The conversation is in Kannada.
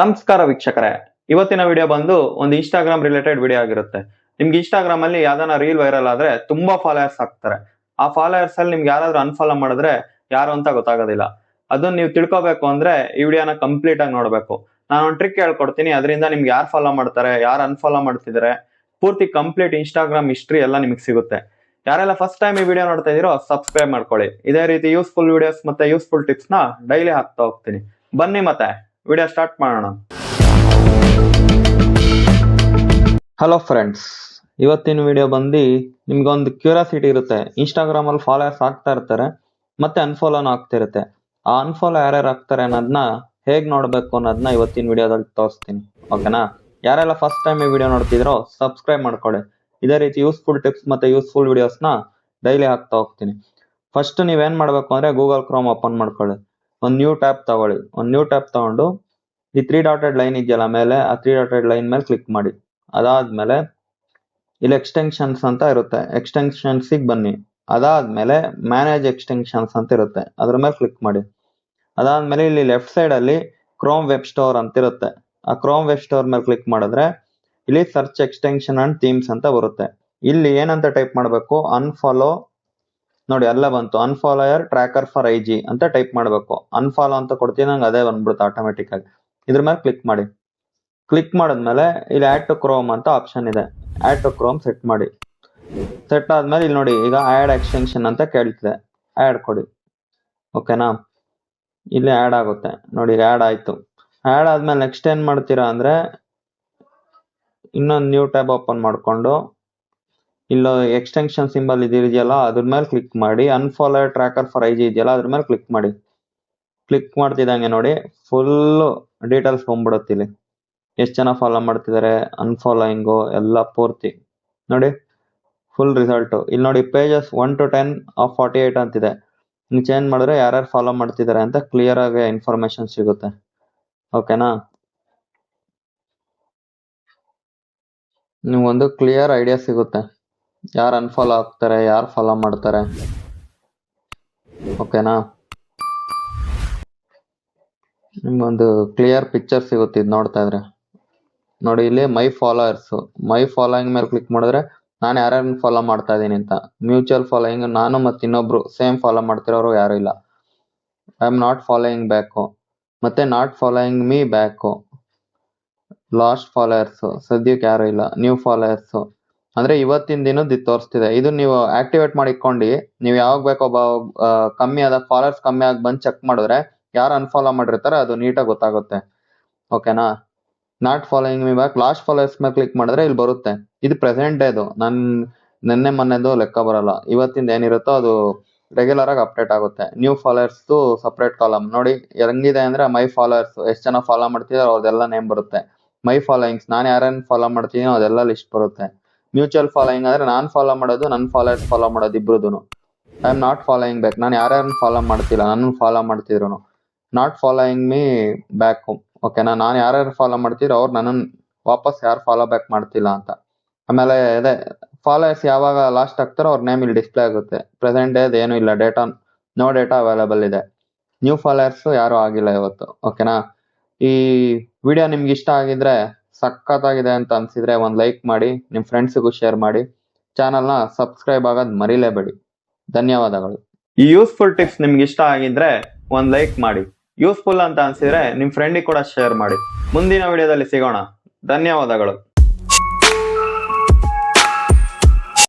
ನಮಸ್ಕಾರ ವೀಕ್ಷಕರೇ. ಇವತ್ತಿನ ವಿಡಿಯೋ ಬಂದು ಒಂದು ಇನ್ಸ್ಟಾಗ್ರಾಮ್ ರಿಲೇಟೆಡ್ ವಿಡಿಯೋ ಆಗಿರುತ್ತೆ. ನಿಮ್ಗೆ ಇನ್ಸ್ಟಾಗ್ರಾಮ್ ಅಲ್ಲಿ ಯಾವ್ದಾನ ರೀಲ್ ವೈರಲ್ ಆದ್ರೆ ತುಂಬಾ ಫಾಲೋಯರ್ಸ್ ಆಗ್ತಾರೆ. ಆ ಫಾಲೋಯರ್ಸ್ ಅಲ್ಲಿ ನಿಮ್ಗೆ ಯಾರಾದ್ರೂ ಅನ್ಫಾಲೋ ಮಾಡಿದ್ರೆ ಯಾರು ಅಂತ ಗೊತ್ತಾಗೋದಿಲ್ಲ. ಅದನ್ನ ನೀವು ತಿಳ್ಕೊಬೇಕು ಅಂದ್ರೆ ಈ ವಿಡಿಯೋನ ಕಂಪ್ಲೀಟ್ ಆಗಿ ನೋಡ್ಬೇಕು. ನಾನು ಒಂದು ಟ್ರಿಕ್ ಹೇಳ್ಕೊಡ್ತೀನಿ. ಅದರಿಂದ ನಿಮ್ಗೆ ಯಾರು ಫಾಲೋ ಮಾಡ್ತಾರೆ, ಯಾರು ಅನ್ಫಾಲೋ ಮಾಡ್ತಿದ್ದಾರೆ ಪೂರ್ತಿ ಕಂಪ್ಲೀಟ್ ಇನ್ಸ್ಟಾಗ್ರಾಮ್ ಹಿಸ್ಟ್ರಿ ಎಲ್ಲ ನಿಮಗೆ ಸಿಗುತ್ತೆ. ಯಾರೆಲ್ಲ ಫಸ್ಟ್ ಟೈಮ್ ಈ ವಿಡಿಯೋ ನೋಡ್ತಾ ಇದೀರೋ ಸಬ್ಸ್ಕ್ರೈಬ್ ಮಾಡ್ಕೊಳ್ಳಿ. ಇದೇ ರೀತಿ ಯೂಸ್ಫುಲ್ ವಿಡಿಯೋಸ್ ಮತ್ತೆ ಯೂಸ್ಫುಲ್ ಟಿಪ್ಸ್ನ ಡೈಲಿ ಹಾಕ್ತಾ ಹೋಗ್ತೀನಿ. ಬನ್ನಿ ಮತ್ತೆ. ವಿಡಿಯೋ ಸ್ಟಾರ್ಟ್ ಮಾಡೋಣ. ಹಲೋ ಫ್ರೆಂಡ್ಸ್ ಇವತ್ತಿನ ವಿಡಿಯೋ ಬಂದು ನಿಮ್ಗೊಂದು ಕ್ಯೂರಿಯಾಸಿಟಿ ಇರುತ್ತೆ. ಇನ್ಸ್ಟಾಗ್ರಾಮ್ ಅಲ್ಲಿ ಫಾಲೋಯರ್ಸ್ ಆಗ್ತಾ ಇರ್ತಾರೆ, ಮತ್ತೆ ಅನ್ಫಾಲೋನು ಆಗ್ತಿರುತ್ತೆ ಆ ಅನ್ಫಾಲೋ ಯಾರ್ಯಾರು ಆಗ್ತಾರೆ ಅನ್ನೋದನ್ನ ಹೇಗೆ ನೋಡಬೇಕು ಅನ್ನೋದನ್ನ ಇವತ್ತಿನ ವಿಡಿಯೋದಲ್ಲಿ ತೋರಿಸ್ತೀನಿ. ಓಕೆನಾ ಯಾರೆಲ್ಲ ಫಸ್ಟ್ ಟೈಮ್ ಈ ವಿಡಿಯೋ ನೋಡ್ತಿದ್ರೋ ಸಬ್ಸ್ಕ್ರೈಬ್ ಮಾಡ್ಕೊಳ್ಳಿ. ಇದೇ ರೀತಿ ಯೂಸ್ಫುಲ್ ಟಿಪ್ಸ್ ಮತ್ತೆ ಯೂಸ್ಫುಲ್ ವಿಡಿಯೋಸ್ನ ಡೈಲಿ ಹಾಕ್ತಾ ಹೋಗ್ತೀನಿ. ಫಸ್ಟ್ ನೀವೇನು ಮಾಡಬೇಕು ಅಂದ್ರೆ ಗೂಗಲ್ ಕ್ರೋಮ್ ಓಪನ್ ಮಾಡ್ಕೊಳ್ಳಿ. ಒಂದು ನ್ಯೂ ಟ್ಯಾಬ್ ತಗೊಳ್ಳಿ. ಒಂದು ನ್ಯೂ ಟ್ಯಾಬ್ ತಗೊಂಡು ಈ ತ್ರೀ ಡಾಟೆಡ್ ಲೈನ್ ಇದೆಯಲ್ಲ ಮೇಲೆ, ಆ ತ್ರೀ ಡಾಟೆಡ್ ಲೈನ್ ಮೇಲೆ ಕ್ಲಿಕ್ ಮಾಡಿ. ಅದಾದ್ಮೇಲೆ ಇಲ್ಲಿ ಎಕ್ಸ್ಟೆನ್ಷನ್ಸ್ ಅಂತ ಇರುತ್ತೆ. ಎಕ್ಸ್ಟೆನ್ಷನ್ಸ್ ಬನ್ನಿ. ಅದಾದ್ಮೇಲೆ ಮ್ಯಾನೇಜ್ ಎಕ್ಸ್ಟೆನ್ಷನ್ಸ್ ಅಂತ ಇರುತ್ತೆ. ಅದ್ರ ಮೇಲೆ ಕ್ಲಿಕ್ ಮಾಡಿ. ಅದಾದ್ಮೇಲೆ ಇಲ್ಲಿ ಲೆಫ್ಟ್ ಸೈಡ್ ಅಲ್ಲಿ ಕ್ರೋಮ್ ವೆಬ್ ಸ್ಟೋರ್ ಅಂತ ಇರುತ್ತೆ. ಆ ಕ್ರೋಮ್ ವೆಬ್ ಸ್ಟೋರ್ ಮೇಲೆ ಕ್ಲಿಕ್ ಮಾಡಿದ್ರೆ ಇಲ್ಲಿ ಸರ್ಚ್ ಎಕ್ಸ್ಟೆನ್ಷನ್ ಅಂಡ್ ಥೀಮ್ಸ್ ಅಂತ ಬರುತ್ತೆ. ಇಲ್ಲಿ ಏನಂತ ಟೈಪ್ ಮಾಡಬೇಕು? ಅನ್ಫಾಲೋ ನೋಡಿ, ಅಲ್ಲ ಬಂತು. Unfollower tracker for I G ಅಂತ ಟೈಪ್ ಮಾಡಬೇಕು. ಅನ್ಫಾಲೋ ಅಂತ ಕೊಡ್ತೀನಿ, ನಂಗೆ ಅದೇ ಬಂದ್ಬಿಡುತ್ತೆ ಆಟೋಮೆಟಿಕ್ ಆಗಿ. ಇದ್ರ ಮೇಲೆ ಕ್ಲಿಕ್ ಮಾಡಿ. ಕ್ಲಿಕ್ ಮಾಡಿದ್ಮೇಲೆ ಇಲ್ಲಿ ಆಡ್ ಟು ಕ್ರೋಮ್ ಅಂತ ಆಪ್ಷನ್ ಇದೆ. ಆಡ್ ಟು ಕ್ರೋಮ್ ಸೆಟ್ ಮಾಡಿ. ಸೆಟ್ ಆದ್ಮೇಲೆ ಇಲ್ಲಿ ನೋಡಿ, ಈಗ ಆ್ಯಡ್ ಎಕ್ಸ್ಟೆನ್ಷನ್ ಅಂತ ಕೇಳ್ತಿದೆ. ಆ್ಯಡ್ ಕೊಡಿ. ಓಕೆನಾ ಇಲ್ಲಿ ಆ್ಯಡ್ ಆಗುತ್ತೆ. ನೋಡಿ, ಈಗ ಆ್ಯಡ್ ಆಯ್ತು. ಆಡ್ ಆದ್ಮೇಲೆ ನೆಕ್ಸ್ಟ್ ಏನು ಮಾಡ್ತೀರಾ ಅಂದರೆ, ಇನ್ನೊಂದು ನ್ಯೂ ಟ್ಯಾಬ್ ಓಪನ್ ಮಾಡಿಕೊಂಡು, ಇಲ್ಲ ಎಕ್ಸ್ಟೆನ್ಷನ್ ಸಿಂಬಲ್ ಇದೆಯಲ್ಲ, ಅದ್ರ ಮೇಲೆ ಕ್ಲಿಕ್ ಮಾಡಿ. Unfollow tracker for I G ಇದೆಯಲ್ಲ, ಅದ್ರ ಮೇಲೆ ಕ್ಲಿಕ್ ಮಾಡಿ. ಕ್ಲಿಕ್ ಮಾಡ್ತಿದ್ದಂಗೆ ನೋಡಿ ಫುಲ್ ಡೀಟೇಲ್ಸ್ ಬಂದ್ಬಿಡುತ್ತೆ ಇಲ್ಲಿ ಎಷ್ಟು ಜನ ಫಾಲೋ ಮಾಡ್ತಿದ್ದಾರೆ ಅನ್ಫಾಲೋಯಿಂಗು ಎಲ್ಲ ಪೂರ್ತಿ. ನೋಡಿ ಫುಲ್ ರಿಸಲ್ಟು ಇಲ್ಲಿ ನೋಡಿ pages one to ten of forty eight ಅಂತಿದೆ. ನೀವು ಚೇಂಜ್ ಮಾಡಿದ್ರೆ ಯಾರ್ಯಾರು ಫಾಲೋ ಮಾಡ್ತಿದ್ದಾರೆ ಅಂತ ಕ್ಲಿಯರ್ ಆಗಿ ಇನ್ಫಾರ್ಮೇಶನ್ ಸಿಗುತ್ತೆ. ಓಕೆನಾ ನೀವು ಒಂದು ಕ್ಲಿಯರ್ ಐಡಿಯಾ ಸಿಗುತ್ತೆ. ಯಾರು ಅನ್ಫಾಲೋ ಆಗ್ತಾರೆ, ಯಾರು ಫಾಲೋ ಮಾಡ್ತಾರೆ. ಓಕೆನಾ ನಿಮ್ಗೊಂದು ಕ್ಲಿಯರ್ ಪಿಕ್ಚರ್ ಸಿಗುತ್ತೆ ಇದು ನೋಡ್ತಾ ಇದ್ರೆ. ನೋಡಿ, ಇಲ್ಲಿ ಮೈ ಫಾಲೋಯರ್ಸ್ ಮೈ ಫಾಲೋಯಿಂಗ್ ಮೇಲೆ ಕ್ಲಿಕ್ ಮಾಡಿದ್ರೆ ನಾನು ಯಾರ್ಯಾರನ್ನ ಫಾಲೋ ಮಾಡ್ತಾ ಇದ್ದೀನಿ ಅಂತ. ಮ್ಯೂಚುವಲ್ ಫಾಲೋಯಿಂಗ್ ನಾನು ಮತ್ತೆ ಇನ್ನೊಬ್ರು ಸೇಮ್ ಫಾಲೋ ಮಾಡ್ತಿರೋರು ಯಾರು ಇಲ್ಲ. I am not following back ಮತ್ತೆ not following me back lost followers ಸದ್ಯಕ್ಕೆ ಯಾರು ಇಲ್ಲ. ನ್ಯೂ ಫಾಲೋಯರ್ಸ್ ಅಂದ್ರೆ ಇವತ್ತಿನ ದಿನದ ಇದು ತೋರಿಸ್ತಿದೆ. ಇದು ನೀವು ಆಕ್ಟಿವೇಟ್ ಮಾಡಿ ಇಟ್ಕೊಂಡಿ, ನೀವು ಯಾವಾಗ ಬೇಕೋ ಕಮ್ಮಿ ಆದ ಫಾಲೋವರ್ಸ್ ಕಮ್ಮಿ ಆಗಿ ಬಂದು ಚೆಕ್ ಮಾಡಿದ್ರೆ ಯಾರು ಅನ್ಫಾಲೋ ಮಾಡಿರ್ತಾರೆ, ಅದು ನೀಟಾಗಿ ಗೊತ್ತಾಗುತ್ತೆ. ಓಕೆನಾ not following me back lost followers ಮೇಲೆ ಕ್ಲಿಕ್ ಮಾಡಿದ್ರೆ ಇಲ್ಲಿ ಬರುತ್ತೆ. ಇದು ಪ್ರೆಸೆಂಟ್ ಡೇದು ನನ್, ನಿನ್ನೆ ಮೊನ್ನೆದು ಲೆಕ್ಕ ಬರಲ್ಲ. ಇವತ್ತಿಂದ ಏನಿರುತ್ತೋ ಅದು ರೆಗ್ಯುಲರ್ ಆಗಿ ಅಪ್ಡೇಟ್ ಆಗುತ್ತೆ. ನ್ಯೂ ಫಾಲೋಯರ್ಸ್ದು ಸಪ್ರೇಟ್ ಕಾಲಮ್ ನೋಡಿ, ಹೆಂಗಿದೆ ಅಂದ್ರೆ ಮೈ ಫಾಲೋಯರ್ಸ್ ಎಷ್ಟು ಜನ ಫಾಲೋ ಮಾಡ್ತಿದ್ರೆ ಅವ್ರದೆಲ್ಲ ನೇಮ್ ಬರುತ್ತೆ. ಮೈ ಫಾಲೋಯಿಂಗ್ಸ್ ನಾನು ಯಾರನ್ನ ಫಾಲೋ ಮಾಡ್ತೀನೋ ಅದೆಲ್ಲ ಲಿಸ್ಟ್ ಬರುತ್ತೆ. ಮ್ಯೂಚುವಲ್ ಫಾಲೋಯಿಂಗ್ ಅಂದ್ರೆ ನಾನು ಫಾಲೋ ಮಾಡೋದು ನನ್ನ ಫಾಲೋಯರ್ಸ್ ಫಾಲೋ ಮಾಡೋದು ಇಬ್ರುದು I am not following back ನಾನು ಯಾರ್ಯಾರನ್ನ ಫಾಲೋ ಮಾಡ್ತಿಲ್ಲ ನನ್ನ ಫಾಲೋ ಮಾಡ್ತಿದ್ರು ನಾಟ್ ಫಾಲೋಯಿಂಗ್ ಮೀ ಬ್ಯಾಕ್ ಓಕೆನಾ ನಾನು ಯಾರ್ಯಾರು ಫಾಲೋ ಮಾಡ್ತೀರೋ ಅವ್ರು ನನ್ನನ್ನು ವಾಪಸ್ ಯಾರು ಫಾಲೋ ಬ್ಯಾಕ್ ಮಾಡ್ತಿಲ್ಲ ಅಂತ. ಆಮೇಲೆ ಅದೇ ಫಾಲೋಯರ್ಸ್ ಯಾವಾಗ ಲಾಸ್ಟ್ ಆಗ್ತಾರೋ ಅವ್ರ ನೇಮ್ ಇಲ್ಲಿ ಡಿಸ್ಪ್ಲೇ ಆಗುತ್ತೆ. ಪ್ರೆಸೆಂಟ್ ಡೇ ಏನೂ ಇಲ್ಲ ಡೇಟಾ ನೋ ಡೇಟಾ ಅವೈಲಬಲ್ ಇದೆ. ನ್ಯೂ ಫಾಲೋಯರ್ಸು ಯಾರು ಆಗಿಲ್ಲ ಇವತ್ತು ಓಕೆನಾ ಈ ವಿಡಿಯೋ ನಿಮ್ಗೆ ಇಷ್ಟ ಆಗಿದ್ರೆ, ಸಖತ್ತಾಗಿದೆ ಅಂತ ಅನ್ಸಿದ್ರೆ ಒಂದು ಲೈಕ್ ಮಾಡಿ ನಿಮ್ಮ ಫ್ರೆಂಡ್ಸಿಗೂ ಶೇರ್ ಮಾಡಿ. ಚಾನಲ್ನ ಸಬ್ಸ್ಕ್ರೈಬ್ ಆಗೋದು ಮರಿಲೇಬೇಡಿ. ಧನ್ಯವಾದಗಳು. ಈ ಯೂಸ್ಫುಲ್ ಟಿಪ್ಸ್ ನಿಮ್ಗೆ ಇಷ್ಟ ಆಗಿದ್ರೆ ಒಂದು ಲೈಕ್ ಮಾಡಿ. ಯೂಸ್ಫುಲ್ ಅಂತ ಅನ್ಸಿದ್ರೆ ನಿಮ್ಮ ಫ್ರೆಂಡಿಗೆ ಕೂಡ ಶೇರ್ ಮಾಡಿ. ಮುಂದಿನ ವಿಡಿಯೋದಲ್ಲಿ ಸಿಗೋಣ. ಧನ್ಯವಾದಗಳು.